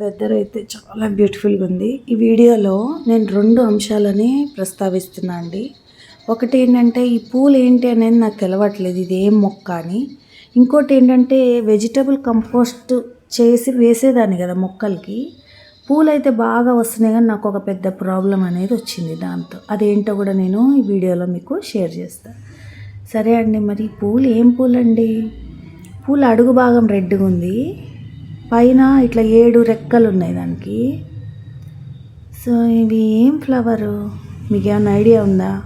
Weather అయితే చాలా బ్యూటిఫుల్గా ఉంది. ఈ వీడియోలో నేను రెండు అంశాలని ప్రస్తావిస్తున్నా అండి. ఒకటి ఏంటంటే ఈ పూలు ఏంటి అనేది నాకు తెలవట్లేదు. ఇది ఏం మొక్క అని. ఇంకోటి ఏంటంటే వెజిటబుల్ కంపోస్ట్ చేసి వేసేదాన్ని కదా మొక్కలకి. పూలు అయితే బాగా వస్తున్నాయి కానీ నాకు ఒక పెద్ద ప్రాబ్లం అనేది వచ్చింది దాంతో. అదేంటో కూడా నేను ఈ వీడియోలో మీకు షేర్ చేస్తాను సరే అండి మరి పూలు ఏం పూలండి? పూలు అడుగు భాగం రెడ్గా ఉంది. పైన ఇట్లా ఏడు రెక్కలు ఉన్నాయి దానికి. సో ఇవి ఏం ఫ్లవరు మీకు ఏమైనా ఐడియా ఉందా?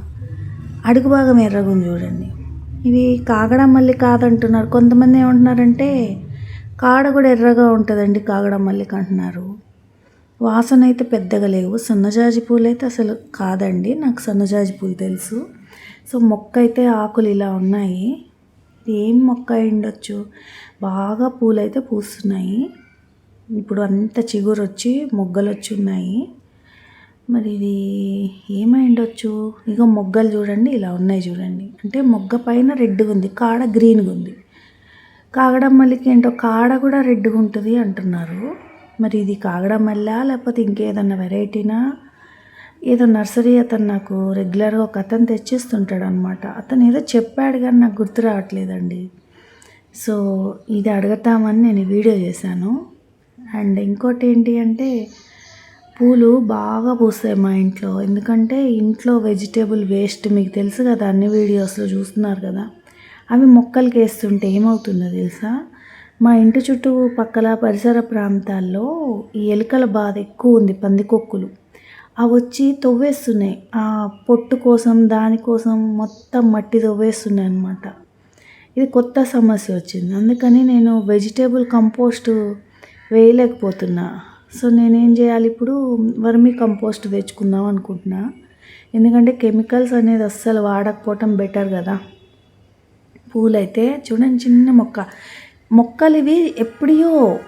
అడుగు భాగం ఎర్రగుంది చూడండి. ఇవి కాగడ మల్లి కాదంటున్నారు. కొంతమంది ఏమంటున్నారంటే కాడ కూడా ఎర్రగా ఉంటుందండి కాగడ మల్లిక అంటున్నారు. వాసన అయితే పెద్దగా లేవు. సన్నజాజి పూలు అయితే అసలు కాదండి. నాకు సన్నజాజి పూలు తెలుసు. సో మొక్క అయితే ఆకులు ఇలా ఉన్నాయి. ఏం మొక్క ఉండొచ్చు బాగా పూలు అయితే పూస్తున్నాయి. ఇప్పుడు అంత చిగురు వచ్చి మొగ్గలు వచ్చి ఉన్నాయి మరి ఇది ఏమై ఉండొచ్చు ఇక మొగ్గలు చూడండి ఇలా ఉన్నాయి చూడండి. అంటే మొగ్గ పైన రెడ్గా ఉంది కాడ గ్రీన్గా ఉంది కాగడం మల్లికి ఏంటో కాడ కూడా రెడ్గా ఉంటుంది అంటున్నారు. మరి ఇది కాగడం లేకపోతే ఇంకేదన్నా వెరైటీనా? ఏదో నర్సరీ అతను నాకు రెగ్యులర్గా ఒక అతను తెచ్చిస్తుంటాడు అనమాట అతను ఏదో చెప్పాడు కానీ నాకు గుర్తు రావట్లేదండి. సో ఇది అడగతామని నేను వీడియో చేశాను. అండ్ ఇంకోటి ఏంటి అంటే పూలు బాగా పూస్తాయి మా ఇంట్లో. ఎందుకంటే ఇంట్లో వెజిటేబుల్ వేస్ట్ మీకు తెలుసు కదా అన్ని వీడియోస్లో చూస్తున్నారు కదా. అవి మొక్కలకి వేస్తుంటే ఏమవుతుందో తెలుసా? మా ఇంటి చుట్టూ పక్కల పరిసర ప్రాంతాల్లో ఈ ఎలుకల బాధ ఎక్కువ ఉంది పందికొక్కులు. అవి వచ్చి తవ్వేస్తున్నాయి. ఆ పొట్టు కోసం దానికోసం మొత్తం మట్టి తవ్వేస్తున్నాయి అన్నమాట. ఇది కొత్త సమస్య వచ్చింది. అందుకని నేను వెజిటేబుల్ కంపోస్ట్ వేయలేకపోతున్నా. సో నేనేం చేయాలి ఇప్పుడు? వర్మీ కంపోస్ట్ తెచ్చుకుందాం అనుకుంటున్నా. ఎందుకంటే కెమికల్స్ అనేది అస్సలు వాడకపోవటం బెటర్ కదా. పూలైతే చూడండి చిన్న మొక్క. మొక్కలు ఇవి ఎప్పుడో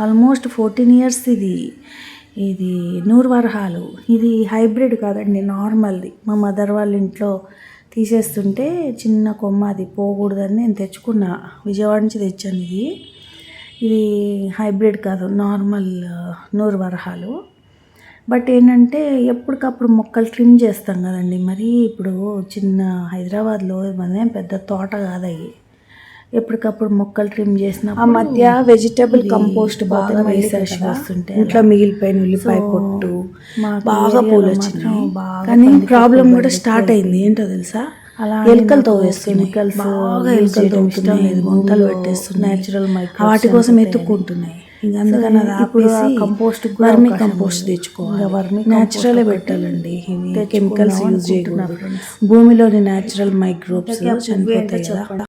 ఆల్మోస్ట్ ఫోర్టీన్ ఇయర్స్ ఇది. ఇది నూరు వరహాలు ఇది హైబ్రిడ్ కాదండి నార్మల్ది. మా మదర్ వాళ్ళ ఇంట్లో తీసేస్తుంటే చిన్న కొమ్మ అది పోకూడదని నేను తెచ్చుకున్నా. విజయవాడ నుంచి తెచ్చాను ఇది. ఇది హైబ్రిడ్ కాదు నార్మల్ నూరు వరహాలు బట్ ఏంటంటే ఎప్పటికప్పుడు మొక్కలు ట్రిమ్ చేస్తాం కదండి. మరి ఇప్పుడు చిన్న హైదరాబాద్లో మనదేం పెద్ద తోట కాదయ్యి ఎప్పటికప్పుడు మొక్కలు ట్రిమ్ చేసిన ఆ మధ్య వెజిటబుల్ కంపోస్ట్ బాగా వేసేసి వస్తుంటే ఇంట్లో మిగిలిపోయిన ఉల్లిపాయ పొట్టు బాగా పూలు వచ్చినాయి. కానీ ప్రాబ్లం కూడా స్టార్ట్ అయింది. ఏంటో తెలుసా? అలా ఎలుకలతో వేస్తున్నాయి బాగా ఎలుకలతో ఇష్టం లేదు. గుంతలు పెట్టేస్తున్నాయి. నేచురల్ మైక్రో వాటి కోసం ఎత్తుక్కుంటున్నాయి. ఇంకా అందుకని అది ఆపేసి కంపోస్ట్ వర్మి కంపోస్ట్ తెచ్చుకోవాలి. వర్మి న్యాచురల్ పెట్టాలండి. కెమికల్స్ యూజ్ చేయకూడదు. భూమిలోని న్యాచురల్ మైక్రోబ్స్ చనిపోతాయి కదా.